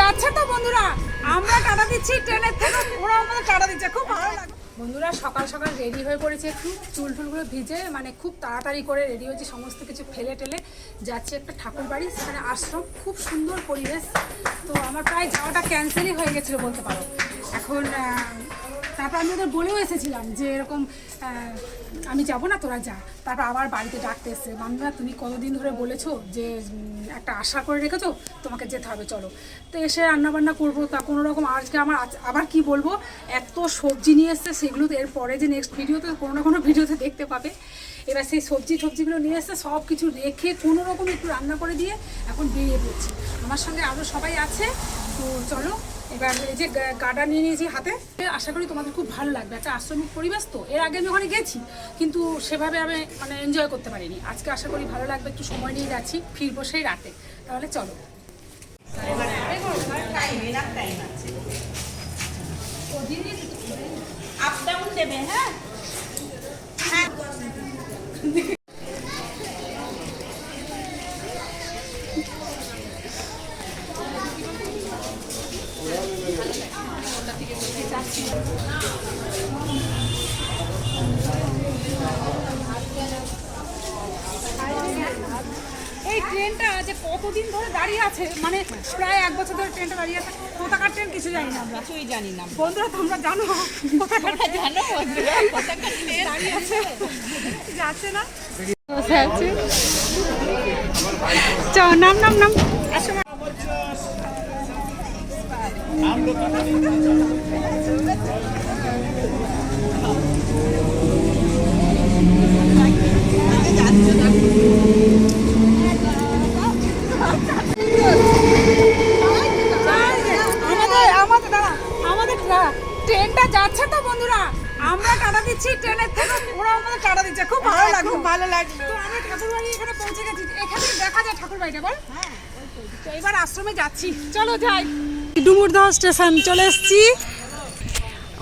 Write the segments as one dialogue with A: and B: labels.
A: যাচ্ছে তো বন্ধুরা। আমরা টাটা দিচ্ছি ট্রেনের থেকে, ওরা আমাদের টাটা দিচ্ছে, খুব ভালো লাগে। বন্ধুরা, সকাল সকাল রেডি হয়ে পড়েছে একটু। চুল টুলগুলো ভিজে মানে খুব তাড়াতাড়ি করে রেডি হয়েছে, সমস্ত কিছু ফেলে টেলে যাচ্ছে একটা ঠাকুর বাড়ি, সেখানে আশ্রম, খুব সুন্দর পরিবেশ। তো আমার প্রায় যাওয়াটা ক্যান্সেলই হয়ে গেছিল বলতে পারো। এখন তারপর আমি ওদের বলেও এসেছিলাম যে এরকম আমি যাব না, তোরা যা। তারপর আবার বাড়িতে ডাকতে এসছে মামিমা তুমি কতদিন ধরে বলেছ যে একটা আশা করে রেখেছো? তোমাকে যেতে হবে, চলো। তো এসে রান্নাবান্না করব, তা কোনো রকম আজকে আমার আবার কি বলব, এত সবজি নিয়ে এসছে সেগুলো তো এরপরে যে নেক্সট ভিডিওতে কোনো না কোনো ভিডিওতে দেখতে পাবে। এবার সেই সবজি টবজিগুলো নিয়ে এসছে সব কিছু রেখে কোনো রকম একটু রান্না করে দিয়ে এখন বেরিয়ে পড়ছি। আমার সঙ্গে আরও সবাই আছে, তো চলো এবার এই যে গাডা নিয়ে নিয়েছি হাতে আশা করি তোমাদের খুব ভালো লাগবে। একটা আশ্রমিক পরিবেশ তো, এর আগে আমি ওখানে গেছি, কিন্তু সেভাবে আমি মানে এনজয় করতে পারিনি। আজকে আশা করি ভালো লাগবে, একটু সময় নিয়ে যাচ্ছি, ফিরবো সেই রাতে। তাহলে চলো।
B: আপ ডাউন দেবে হ্যাঁ
A: এই ট্রেনটা যে কতদিন ধরে দাঁড়িয়ে আছে মানে প্রায় এক বছর ধরে ট্রেনটা দাঁড়িয়ে আছে কোথাকার ট্রেন কিছু জানি না আমরা।
B: কিছুই জানি না
A: বন্ধুরা তোমরা জানো কোথাকার
B: জানো বন্ধুরা কোথাকার ট্রেন?
A: দাঁড়িয়ে আছে। যাচ্ছে না? চ নাম নাম নাম। আশ্রমে যাচ্ছি। চলো যাই। ডুমুরদহ স্টেশন চলে এসেছি।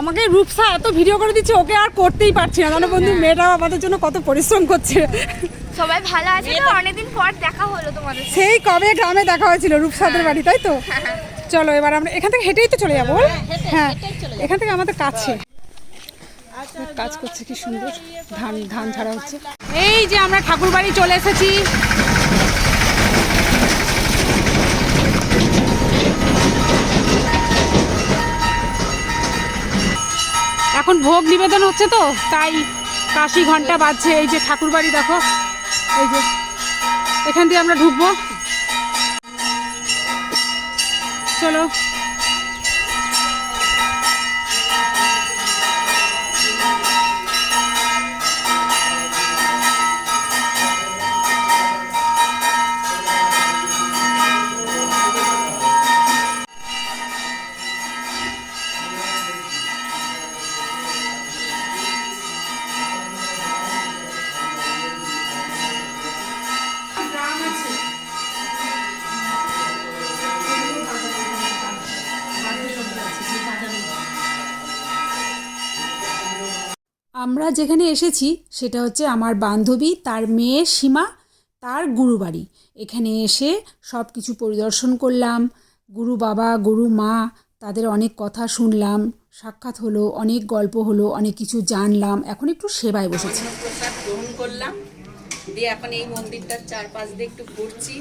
A: আমাকে রূপসা এত ভিডিও করে দিচ্ছে ওকে আর করতেই পারছি না। জানো বন্ধু মেয়েটা আমাদের জন্য কত পরিশ্রম করছে।
C: সবাই ভালো আছে তো? অনেকদিন পর দেখা হলো তোমাদের
A: সেই কবে গ্রামে দেখা হয়েছিল রূপসাদের বাড়ি তাই তো? চলো এবার আমরা এখান থেকে হেঁটেই তো চলে যাব। বল? হ্যাঁ এখান থেকে আমাদের কাছে। কাজ করছে কি সুন্দর। ধান ধান ছাড়া হচ্ছে। এই যে আমরা ঠাকুর বাড়ি চলে এসেছি এখন ভোগ নিবেদন হচ্ছে তো, তাই কাশি ঘণ্টা বাজছে, এই যে ঠাকুর বাড়ি দেখো, এই যে এখান দিয়ে আমরা ঢুকবো। চলো। আমরা যেখানে এসেছি, সেটা হচ্ছে আমার বান্ধবী, তার মেয়ে সীমা, তার গুরু বাড়ি এখানে এসে সব কিছু পরিদর্শন করলাম। গুরু বাবা, গুরু মা, তাদের অনেক কথা শুনলাম, সাক্ষাৎ হলো, অনেক গল্প হলো, অনেক কিছু জানলাম, এখন একটু সেবায় বসেছি।
B: গ্রহণ করলাম। দিয়ে এখন এই মন্দিরটার চারপাশ দিয়ে একটু ঘুরছি,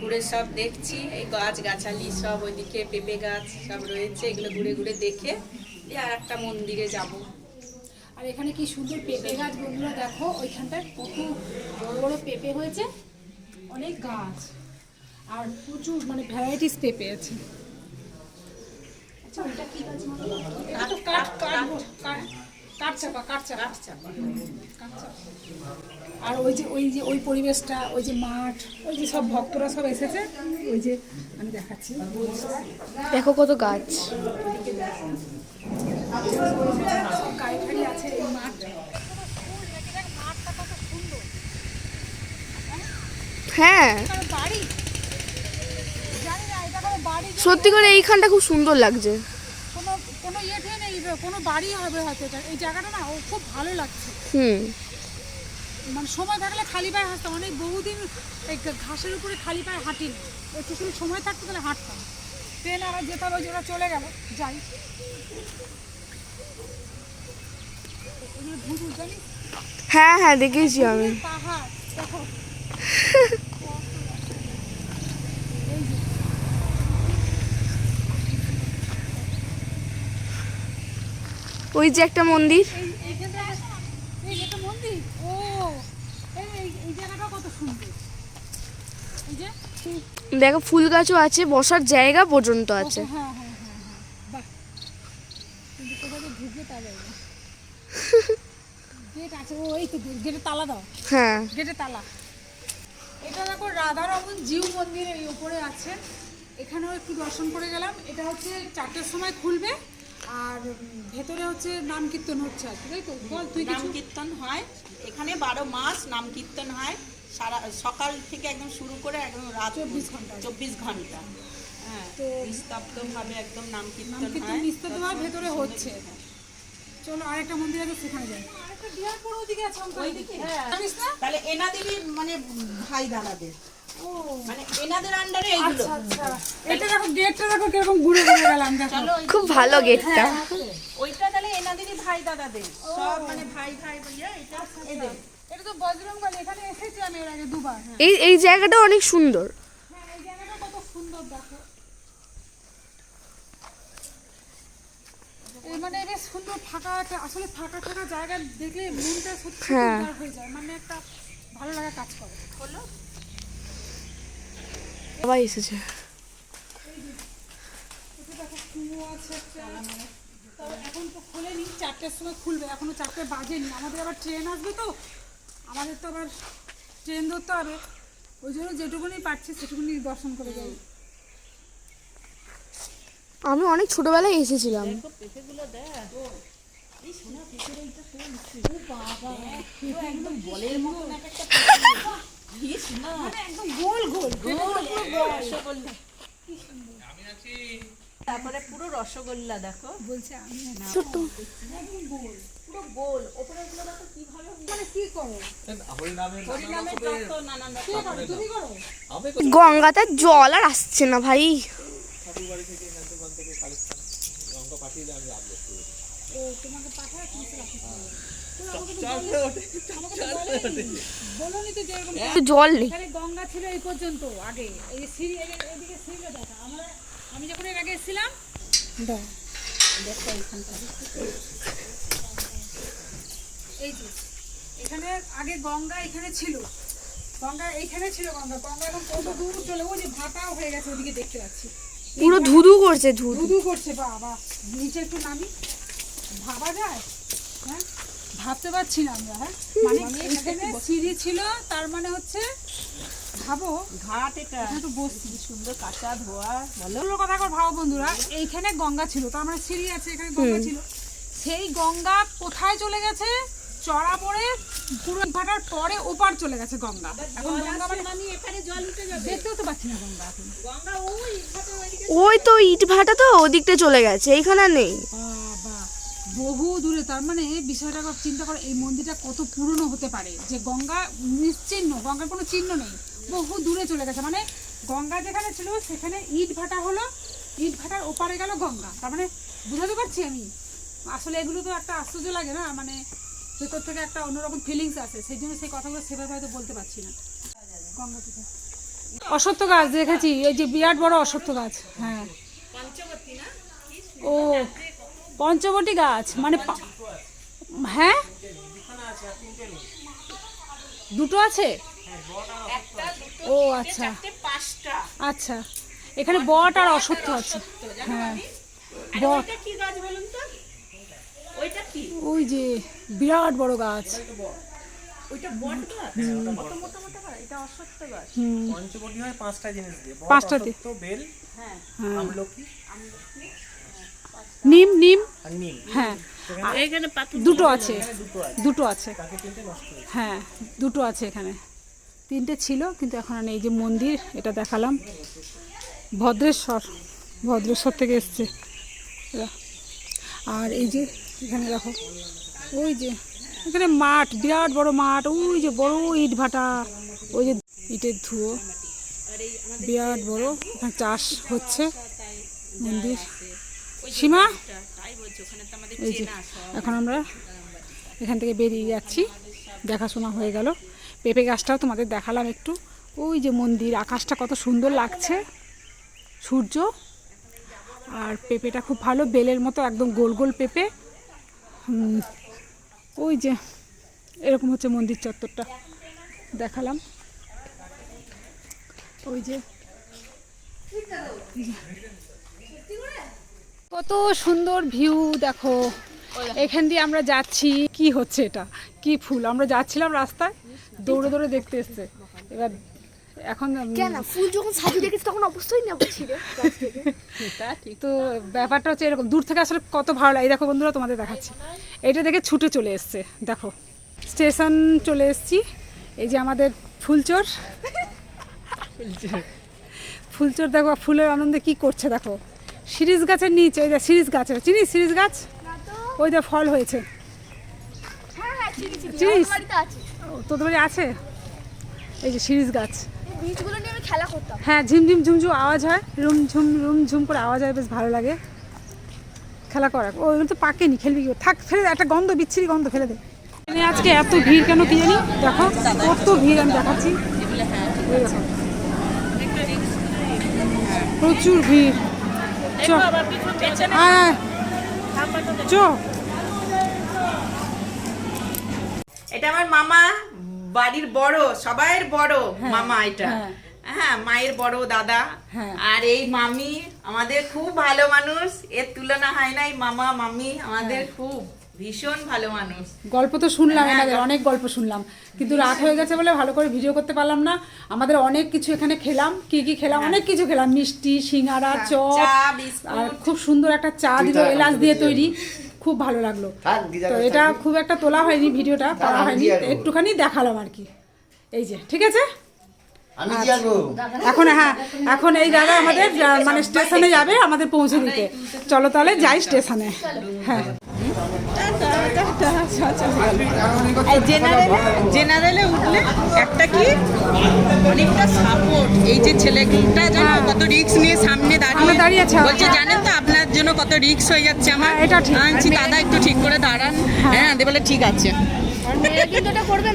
B: ঘুরে সব দেখছি, এই গাছ গাছালি সব ওইদিকে পেঁপে গাছ সব রয়েছে, এগুলো ঘুরে ঘুরে দেখে, দিয়ে আর একটা মন্দিরে যাব।
A: আর এখানে কি সুন্দর পেঁপে গাছ বন্ধুরা দেখো ওইখানটায় কত বড় বড় পেঁপে হয়েছে। অনেক গাছ। আর প্রচুর মানে ভ্যারাইটিস পেঁপে আছে। আচ্ছা। আর ওই যে ওই যে ওই পরিবেশটা ওই যে মাঠ ওই যে সব ভক্তরা সব এসেছে ওই যে আমি দেখাচ্ছি।
C: দেখো কত গাছ। হ্যাঁ
A: বাড়ি জানি না এটা বাড়ি
C: সত্যি করে এইখানটা খুব সুন্দর লাগছে।
A: কোনো কোনো ইয়ে নেই কোনো বাড়ি হবে হয়তো এই জায়গাটা না ও খুব ভালো লাগছে।
C: হুম।
A: মানে সময় থাকলে খালি পায়ে হাঁটতাম। অনেক বহুদিন এই ঘাসের উপরে খালি পায়ে হাঁটিনি। একটু সময় থাকতো তাহলে হাঁটতাম। ট্রেন আবার যেতে হবে ওই ওরা চলে গেল যাই।
C: হ্যাঁ হ্যাঁ দেখেছি আমি। ওই যে একটা মন্দির। দেখো, ফুল গাছও আছে, বসার জায়গা পর্যন্ত আছে।
A: হ্যাঁ বাহ কিন্তু কোথাও তো ঢুকে তা যাবে না গেট আছে ও এই তো গেটে তালা দাও।
C: হ্যাঁ।
A: গেটে তালা। এটা দেখো রাধারমন জিউ মন্দির এই উপরে আছে। এখানেও একটু দর্শন করে গেলাম। এটা হচ্ছে চারটের সময় খুলবে। আর ভেতরে হচ্ছে নাম কীর্তন হচ্ছে আর কি, তাই তো? বল তুই
B: নাম কীর্তন হয়। এখানে বারো মাস নাম কীর্তন হয়। সারা সকাল থেকে একদম শুরু করে একদম রাত
A: 24 ঘণ্টা।
B: চব্বিশ ঘণ্টা। হ্যাঁ
A: তো
B: নিস্তব্ধ ভাবে একদম নাম
A: নাম
B: কীর্তন
A: কীর্তন
B: হয়
A: নিস্তব্ধ হয় ভেতরে হচ্ছে। চলো আরেকটা মন্দির আছে সেখানে যাই।
B: তাহলে এনাদেরই মানে ভাই দাদাদের।
A: ও।
B: মানে
A: আচ্ছা আচ্ছা।
C: খুব ভালো গেটটা
B: ওইটা তাহলে এনাদেরই ভাই দাদাদের। সব মানে ভাই ভাই ভাইয়া এটা এদের।
A: এটা তো বজরংবলী এখানে এসেছি আমি এর আগে দুবার।
C: এই এই জায়গাটা অনেক সুন্দর।
A: হ্যাঁ এই জায়গাটা কত সুন্দর দেখো। মানে বেশ সুন্দর ফাঁকা একটা আসলে ফাঁকা ফাঁকা জায়গা দেখলে মনটা সত্যি
C: হ্যাঁ।
A: হয়ে যায়। মানে একটা ভালো লাগা কাজ করে।
B: হলো
C: সবাই এসেছে।
A: এখন তো খোলেনি চারটের সময় খুলবে। এখনও চারটে বাজেনি। আমাদের আবার ট্রেন আসবে তো। আমাদের তো আবার ট্রেন ধরতে হবে। ওই জন্য যেটুকুনি পাচ্ছি সেটুকুনি দর্শন করে যাই
C: আমি অনেক ছোটবেলায় এসেছিলাম।
A: মানে একদম গোল গোল
B: তারপরে পুরো রসগোল্লা দেখো।
A: বলছে আমি
B: পুরো গোল ওপরে গুলো। দেখো কীভাবে
A: মানে কি করো?
C: গঙ্গাতে জল আর আসছে না ভাই
A: ও তোমাকে পাঠায় তুমি সেটা রাখতে পারো। তুমি আমাকে তো বলোনি- আমাকে তো বলোনি। বলোনি তো যে এরকম
C: জল নেই
A: গঙ্গা ছিল এই পর্যন্ত আগে। এই সিঁড়ি এদিকে সিঁড়িটা দেখা। আমরা আমি যখন এর আগে এসেছিলাম এই যে এখানে আগে গঙ্গা এখানে ছিল। গঙ্গা এইখানে ছিল গঙ্গা। গঙ্গা এখন কত দূর চলে ওই যে ভাটাও হয়ে গেছে ওদিকে দেখতে পাচ্ছি।
C: পুরো ধুধু করছে ধুধু
A: করছে বাবা। নিচে একটু নামি। ভাবা যায়? হ্যাঁ? ভাবতে পারছি না আমরা হ্যাঁ? মানে এখানে সিঁড়ি ছিল তার মানে হচ্ছে ভাবো
B: ঘাট এটা।
A: তো বসছি।
B: সুন্দর কাঁচা ধোয়া। বলো
A: কথা করে ভাবো বন্ধুরা এইখানে গঙ্গা ছিল তার মানে সিঁড়ি আছে এখানে গঙ্গা ছিল। সেই গঙ্গা কোথায় চলে গেছে? চড়া পড়ে পুরো ভাটার পরে ওপার চলে গেছে গঙ্গা। এখন গঙ্গা মানে
B: আমি এখানে জল উঠে যাবে।
A: দেখতেও তো পাচ্ছি না গঙ্গা এখন।
B: গঙ্গা ওই
C: ওই তো ইট ভাটা তো ওদিকটা চলে গেছে এইখানে আর নেই।
A: বাবা বহু দূরে তার মানে বিষয়টা চিন্তা করো এই মন্দিরটা কত পুরনো হতে পারে যে গঙ্গা নিশ্চিহ্ন গঙ্গার কোনো চিহ্ন নেই বহু দূরে চলে গেছে মানে গঙ্গা যেখানে ছিল সেখানে ইট ভাটা হলো ইট ভাটার ওপারে গেল গঙ্গা তার মানে বুঝাতে পারছি আমি? আসলে এগুলো তো একটা আশ্চর্য লাগে না মানে ভেতর থেকে একটা অন্যরকম ফিলিংস আছে সেই জন্য সেই কথাগুলো সেভাবে হয়তো বলতে পারছি না। গঙ্গা থেকে অশ্বত্থ গাছ দেখেছি এই যে বিরাট বড় অশ্বত্থ গাছ হ্যাঁ। ও পঞ্চবটি গাছ মানে পা- হ্যাঁ? দুটো আছে? ও আচ্ছা। আচ্ছা। এখানে বট আর অশ্বত্থ আছে। হ্যাঁ। বট।
B: ওইটা কি গাছ বলুন তো ওইটা কি
A: ওই যে বিরাট বড় গাছ।
B: ওইটা বট গাছ কত মোটা মোটা গাছ এটা অশ্বত্থ গাছ
A: হুম।
D: পঞ্চবটি হয় পাঁচটা জিনিস দিয়ে। বট,
A: পাঁচটা দিয়ে।
D: বেল
B: হ্যাঁ।
A: হ্যাঁ
D: আমলকি।
A: নিম নিম। হ্যাঁ।
B: এখানে
A: দুটো আছে।
D: এখানে দুটো আছে।
A: দুটো আছে। হ্যাঁ দুটো আছে এখানে। তিনটে ছিল কিন্তু এখন এই যে মন্দির এটা দেখালাম। ভদ্রেশ্বর ভদ্রেশ্বর থেকে এসছে। আর এই যে এখানে দেখো ওই যে এখানে মাঠ বিরাট বড় মাঠ। ওই যে বড় ইট ভাটা। ওই যে ইটের ধুয়ো। বিরাট বড়। এখানে চাষ হচ্ছে মন্দির। সীমা? এই যে এখন আমরা এখান থেকে বেরিয়ে যাচ্ছি। দেখাশোনা হয়ে গেল। পেঁপে গাছটাও তোমাদের দেখালাম একটু। ওই যে মন্দির আকাশটা কত সুন্দর লাগছে। সূর্য আর পেঁপেটা খুব ভালো বেলের মতো একদম গোল গোল পেঁপে। ওই যে এরকম হচ্ছে মন্দির চত্বরটা। দেখালাম। ওই যে কত সুন্দর ভিউ দেখো। এখান দিয়ে আমরা যাচ্ছি কি হচ্ছে এটা? কি ফুল? আমরা যাচ্ছিলাম রাস্তায় দৌড়ে দৌড়ে দেখতে এসছে। এবার এখন
C: ফুল যখন সাজিয়ে রেখেছে তখন অবশ্যই নেব ছিঁড়ে।
A: তো ব্যাপারটা হচ্ছে এরকম। দূর থেকে আসলে কত ভালো লাগে। এই দেখো বন্ধুরা তোমাদের দেখাচ্ছি। এটা দেখে ছুটে চলে এসছে দেখো। স্টেশন চলে এসছি। এই যে আমাদের ফুলচোর। ফুলচোর দেখো ফুলের আনন্দে কি করছে দেখো। সিরিজ গাছের নিচে ওই দেখ সিরিজ গাছ চিনি সিরিজ গাছ? ওই যে ফল হয়েছে।
C: হ্যাঁ হ্যাঁ চিনি চিনি।
A: চিনিস? তোদের বাড়ি আছে? এই যে সিরিজ গাছ।
C: বীজগুলো নিয়ে আমি খেলা করতাম।
A: হ্যাঁ ঝিমঝিম ঝুমঝুম আওয়াজ হয়। রুম ঝুম রুম ঝুম করে আওয়াজ হয় বেশ ভালো লাগে। খেলা করার। ও তো পাকেনি খেলবি কি? থাক ফেলে একটা গন্ধ বিচ্ছিরি গন্ধ ফেলে দে। আজকে এত ভিড় কেন কি জানি দেখো কত ভিড় আমি দেখাচ্ছি। প্রচুর ভিড়। চ। হ্যাঁ চ।
B: এটা আমার মামা বাড়ির বড় সবাইয়ের বড় মামা এটা।
A: হ্যাঁ।
B: হ্যাঁ মায়ের বড় দাদা।
A: হ্যাঁ।
B: আর এই মামি আমাদের খুব ভালো মানুষ। এর তুলনা হয় না এই মামা মামি আমাদের
A: হ্যাঁ।
B: খুব। ভীষণ ভালো মানুষ।
A: গল্প তো শুনলাম এনাদের অনেক গল্প শুনলাম। কিন্তু রাত হয়ে গেছে বলে ভালো করে ভিডিও করতে পারলাম না। আমাদের অনেক কিছু এখানে খেলাম কি কি খেলাম অনেক কিছু খেলাম। মিষ্টি সিঙ্গারা চপ আর খুব সুন্দর একটা চা দিল এলাচ দিয়ে তৈরি। খুব ভালো লাগল। তো এটা খুব একটা তোলা হয়নি ভিডিওটা করা হয়নি। একটুখানি দেখালাম আর কি। এই যে ঠিক আছে? এখন হ্যাঁ এখন এই দাদা আমাদের মানে স্টেশনে যাবে আমাদের পৌঁছে দিতে। চলো তাহলে যাই স্টেশনে। হ্যাঁ।
B: জেনারেলে জেনারেলে উঠলে একটা কি? অনেকটা সাপোর্ট এই যে ছেলেটা যেন কত রিস্ক নিয়ে সামনে দাঁড়িয়ে
A: আমরা দাঁড়িয়ে আছি।
B: বলছে জানেন তো আপনার জন্য কত রিস্ক হয়ে যাচ্ছে আমার?
A: হ্যাঁ, এটা ঠিক।
B: দাদা একটু ঠিক করে দাঁড়ান। হ্যাঁ। দেবে বলে ঠিক আছে।
C: করবে না।